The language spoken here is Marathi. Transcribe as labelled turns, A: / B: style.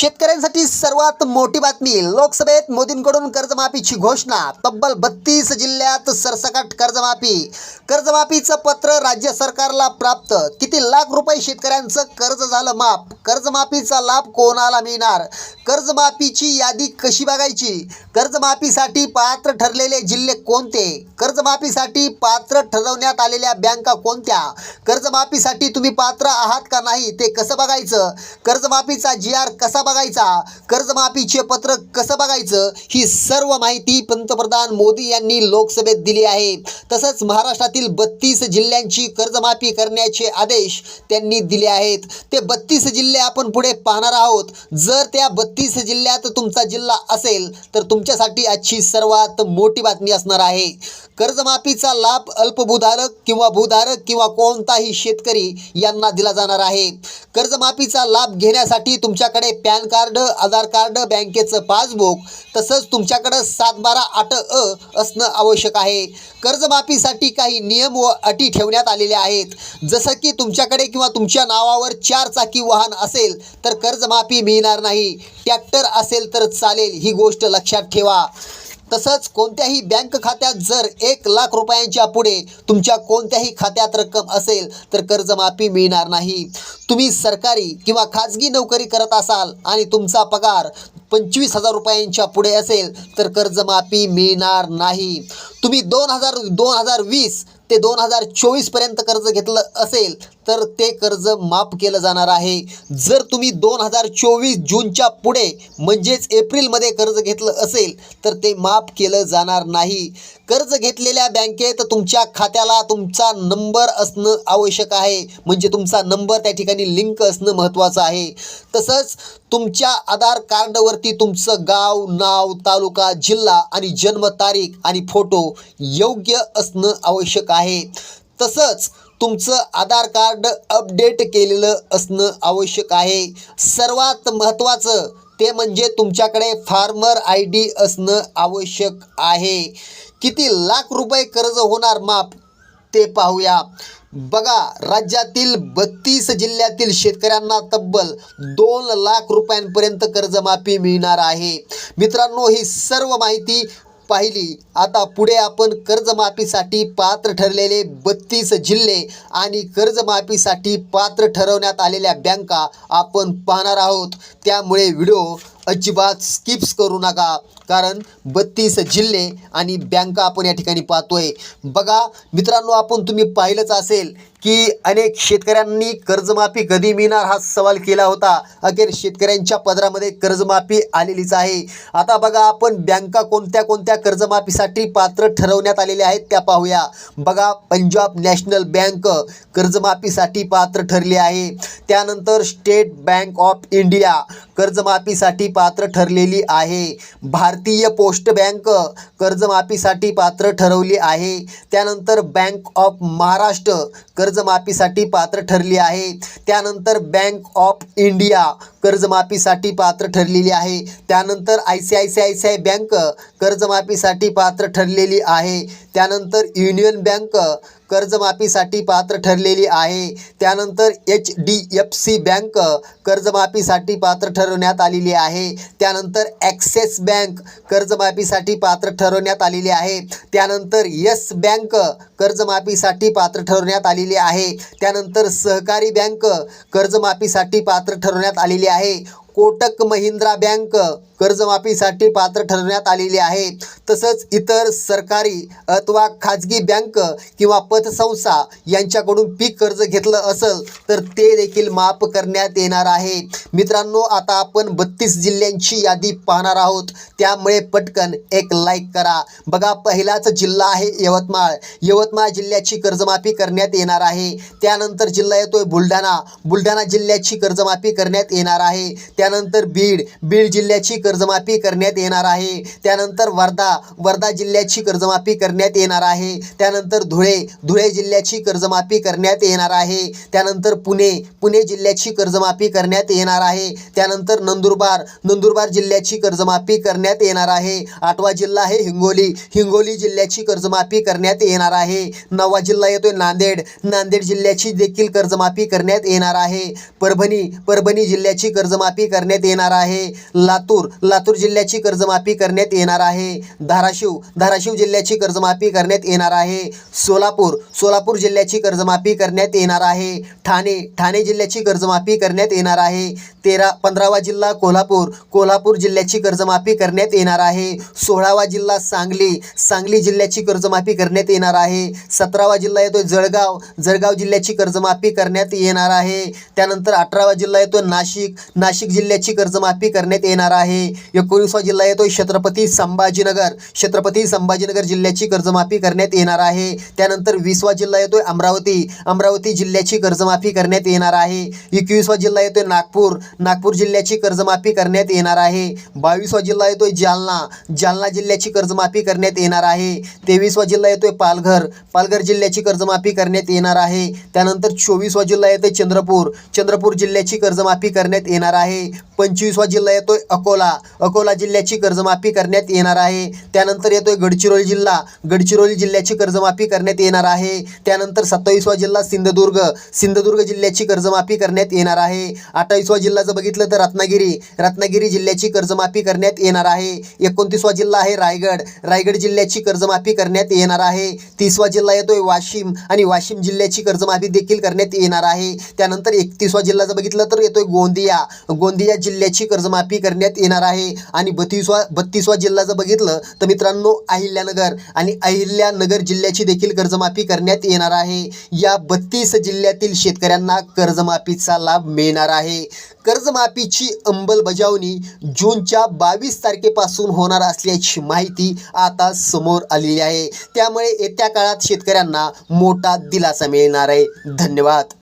A: शेतकऱ्यांसाठी सर्वात मोठी बातमी लोकसभेत मोदींकडून कर्जमाफीची घोषणा तब्बल बत्तीस जिल्ह्यात सरसकट कर्जमाफी. कर्जमाफीचं पत्र राज्य सरकारला प्राप्त. किती लाख रुपये शेतकऱ्यांचं कर्ज झालं माफ? कर्जमाफीचा लाभ कोणाला मिळणार? कर्जमाफीची यादी कशी बघायची? कर्जमाफीसाठी पात्र ठरलेले जिल्हे कोणते? कर्जमाफीसाठी पात्र ठरवण्यात आलेल्या बँका कोणत्या? कर्जमाफीसाठी तुम्ही पात्र आहात का नाही ते कसं बघायचं? कर्जमाफीचा जी आर कसा बघायचा? कर्जमाफीचे पत्र कसं बघायचं? ही सर्व माहिती पंतप्रधान मोदी यांनी लोकसभेत दिली आहे. तसंच महाराष्ट्रातील बत्तीस जिल्ह्यांची कर्जमाफी करण्याचे आदेश त्यांनी दिले आहेत. ते बत्तीस जिल्हे आपण पुढे पाहणार आहोत. जर त्या बत्तीस जिल्ह्यात तुमचा जिल्हा असेल तर तुमच्यासाठी आजची सर्वात मोठी बातमी असणार आहे. कर्जमाफीचा लाभ अल्पभूधारक किंवा भूधारक किंवा कोणताही शेतकरी यांना दिला जाणार आहे. कर्जमाफीचा लाभ घेण्यासाठी तुमच्याकडे पॅन कार्ड आधार कार्ड बँकेचं पासबुक तसंच तुमच्याकडं सात बारा आठ अ असणं आवश्यक आहे. कर्जमाफीसाठी काही नियम व अटी ठेवण्यात आलेल्या आहेत. जसं की तुमच्याकडे किंवा तुमच्या नावावर चार चाकी वाहन असेल तर कर्जमाफी मिळणार नाही. ट्रॅक्टर असेल तर चालेल ही गोष्ट लक्षात ठेवा. तसंच कोणत्याही बँक खात्यात जर एक लाख रुपयांच्या पुढे तुमच्या कोणत्याही खात्यात रक्कम असेल तर कर्जमाफी मिळणार नाही. तुम्ही सरकारी किंवा खाजगी नोकरी करत असाल आणि तुमचा पगार पंचवीस हजार रुपयांच्या पुढे असेल तर कर्जमाफी मिळणार नाही. तुम्ही दोन हजार दोन हजार वीस ते दोन हजार चोवीसपर्यंत कर्ज घेतलं असेल तर ते कर्ज माफ केलं जाणार आहे. जर तुम्ही दोन हजार चोवीस जूनच्या पुढे म्हणजेच एप्रिलमध्ये कर्ज घेतलं असेल तर ते माफ केलं जाणार नाही. कर्ज घेतलेल्या बँकेत तुमच्या खात्याला तुमचा नंबर असणं आवश्यक आहे. म्हणजे तुमचा नंबर त्या ठिकाणी लिंक असणं महत्त्वाचं आहे. तसंच तुमच्या आधार कार्डवरती तुमचं गाव नाव तालुका जिल्हा आणि जन्मतारीख आणि फोटो योग्य असणं आवश्यक आहे. तसंच तुमचं आधार कार्ड अपडेट केलेलं असणं आवश्यक आहे. सर्वात महत्त्वाचं ते म्हणजे तुमच्याकडे फार्मर आय डी असणं आवश्यक आहे. किती लाख रुपये कर्ज होणार माफ ते पाहूया. बघा राज्यातील बत्तीस जिल्ह्यातील शेतकऱ्यांना तब्बल दोन लाख रुपयांपर्यंत कर्जमाफी मिळणार आहे. मित्रांनो ही सर्व माहिती पाहिली. आता पुढे आपण कर्जमाफीसाठी पात्र ठरलेले बत्तीस जिल्हे आणि कर्जमाफीसाठी पात्र ठरवण्यात आलेल्या बँका आपण पाहणार आहोत. त्यामुळे व्हिडिओ अजिबात स्किप्स करू नका. कारण बत्तीस जिल्हे आणि बँका आपण या ठिकाणी पाहतोय. बघा मित्रांनो आपण तुम्ही पाहिलंच असेल की अनेक शेतकऱ्यांनी कर्जमाफी कधी मिळणार हा सवाल केला होता. अखेर शेतकऱ्यांच्या पदरामध्ये कर्जमाफी आलेलीच आहे. आता बघा आपण बँका कोणत्या कोणत्या कर्जमाफीसाठी पात्र ठरवण्यात आलेल्या आहेत त्या पाहूया. बघा पंजाब नॅशनल बँक कर्जमाफीसाठी पात्र ठरली आहे. त्यानंतर स्टेट बँक ऑफ इंडिया कर्जमाफीसाठी पात्र ठरलेली आहे. भारतीय पोस्ट बँक कर्जमाफीसाठी पात्र ठरवली आहे. त्यानंतर बँक ऑफ महाराष्ट्र कर्जमाफीसाठी पात्र ठरली आहे. त्यानंतर बँक ऑफ इंडिया कर्जमाफीसाठी पात्र ठरलेली आहे. त्यानंतर I C I C I C I bank कर्जमाफीसाठी पात्र ठरलेली आहे. त्यानंतर युनियन बँक कर्जमाफीसाठी पात्र ठरलेली आहे. त्यानंतर H D F C bank कर्जमाफीसाठी पात्र ठरवण्यात आलेली आहे. त्यानंतर ॲक्सिस बँक कर्जमाफीसाठी पात्र ठरवण्यात आलेली आहे. त्यानंतर येस बँक कर्जमाफीसाठी पात्र ठरवण्यात आलेली आहे. त्यानंतर सहकारी बँक कर्जमाफीसाठी पात्र ठरवण्यात आलेली आहे. कोटक महिंद्रा बँक कर्जमाफीसाठी पात्र ठरवण्यात आलेली आहे. तसंच इतर सरकारी अथवा खाजगी बँक किंवा पतसंस्था यांच्याकडून पीक कर्ज घेतलं असेल तर ते देखील माफ करण्यात येणार आहे. मित्रांनो आता आपण बत्तीस जिल्ह्यांची यादी पाहणार आहोत. त्यामुळे पटकन एक लाईक करा. बघा पहिलाच जिल्हा आहे यवतमाळ. यवतमाळ जिल्ह्याची कर्जमाफी करण्यात येणार आहे. त्यानंतर जिल्हा येतोय बुलढाणा. बुलढाणा जिल्ह्याची कर्जमाफी करण्यात येणार आहे. त्या त्यानंतर बीड बीड जिल्ह्याची कर्जमाफी करण्यात येणार आहे. त्यानंतर वर्धा वर्धा जिल्ह्याची कर्जमाफी करण्यात येणार आहे. त्यानंतर धुळे धुळे जिल्ह्याची कर्जमाफी करण्यात येणार आहे. त्यानंतर पुणे पुणे जिल्ह्याची कर्जमाफी करण्यात येणार आहे. त्यानंतर नंदुरबार नंदुरबार जिल्ह्याची कर्जमाफी करण्यात येणार आहे. आठवा जिल्हा आहे हिंगोली. हिंगोली जिल्ह्याची कर्जमाफी करण्यात येणार आहे. नववा जिल्हा येतोय नांदेड. नांदेड जिल्ह्याची देखील कर्जमाफी करण्यात येणार आहे. परभणी परभणी जिल्ह्याची कर्जमाफी करण्यात येणार आहे. लातूर लातूर जिल्ह्याची कर्जमाफी करण्यात येणार आहे. धाराशिव धाराशिव जिल्ह्याची कर्जमाफी करण्यात येणार आहे. सोलापूर सोलापूर जिल्ह्याची कर्जमाफी करण्यात येणार आहे. ठाणे ठाणे जिल्ह्याची कर्जमाफी करण्यात येणार आहे. तेरा पंधरावा जिल्हा कोल्हापूर. कोल्हापूर जिल्ह्याची कर्जमाफी करण्यात येणार आहे. सोळावा जिल्हा सांगली. सांगली जिल्ह्याची कर्जमाफी करण्यात येणार आहे. सतरावा जिल्हा येतो जळगाव. जळगाव जिल्ह्याची कर्जमाफी करण्यात येणार आहे. त्यानंतर अठरावा जिल्हा येतो नाशिक. नाशिक जिल्ह्याची कर्जमाफी करण्यात येणार आहे. एकोणीसवा जिल्हा येतो छत्रपती संभाजीनगर. छत्रपती संभाजीनगर जिल्ह्याची कर्जमाफी करण्यात येणार आहे. त्यानंतर वीसवा जिल्हा येतोय अमरावती. अमरावती जिल्ह्याची कर्जमाफी करण्यात येणार आहे. एकवीसवा जिल्हा येतोय नागपूर. नागपूर जिल्ह्याची कर्जमाफी करण्यात येणार आहे. बावीसवा जिल्हा येतोय जालना. जालना जिल्ह्याची कर्जमाफी करण्यात येणार आहे. तेवीसवा जिल्हा येतोय पालघर. पालघर जिल्ह्याची कर्जमाफी करण्यात येणार आहे. त्यानंतर चोवीसवा जिल्हा येतोय चंद्रपूर. चंद्रपूर जिल्ह्याची कर्जमाफी करण्यात येणार आहे. पंचवीसवा जिल्हा येतोय अकोला. अकोला जिल्ह्याची कर्जमाफी करण्यात येणार आहे. त्यानंतर येतोय गडचिरोली जिल्हा. गडचिरोली जिल्ह्याची कर्जमाफी करण्यात येणार आहे. त्यानंतर सत्तावीसवा जिल्हा सिंधुदुर्ग. सिंधुदुर्ग जिल्ह्याची कर्जमाफी करण्यात येणार आहे. अठ्ठावीसवा जिल्हा जर बघितलं तर रत्नागिरी. रत्नागिरी जिल्ह्याची कर्जमाफी करण्यात येणार आहे. एकोणतीसवा जिल्हा आहे रायगड. रायगड जिल्ह्याची कर्जमाफी करण्यात येणार आहे. तीसवा जिल्हा येतोय वाशिम आणि वाशिम जिल्ह्याची कर्जमाफी देखील करण्यात येणार आहे. त्यानंतर एकतीसवा जिल्हा जर बघितलं तर येतोय गोंदिया. गोंदिया जिल्ह्याची कर्जमाफी करण्यात येणार आहे. आणि बत्तीसवा बत्तीसवा जिल्हा जर बघितलं तर मित्रांनो अहिल्यानगर आणि अहिल्यानगर जिल्ह्याची देखील कर्जमाफी करण्यात येणार आहे. या बत्तीस जिल्ह्यातील शेतकऱ्यांना कर्जमाफीचा लाभ मिळणार आहे. कर्जमाफीची अंमलबजावणी जूनच्या बावीस तारखेपासून होणार असल्याची माहिती आता समोर आलेली आहे. त्यामुळे येत्या काळात शेतकऱ्यांना मोठा दिलासा मिळणार आहे. धन्यवाद.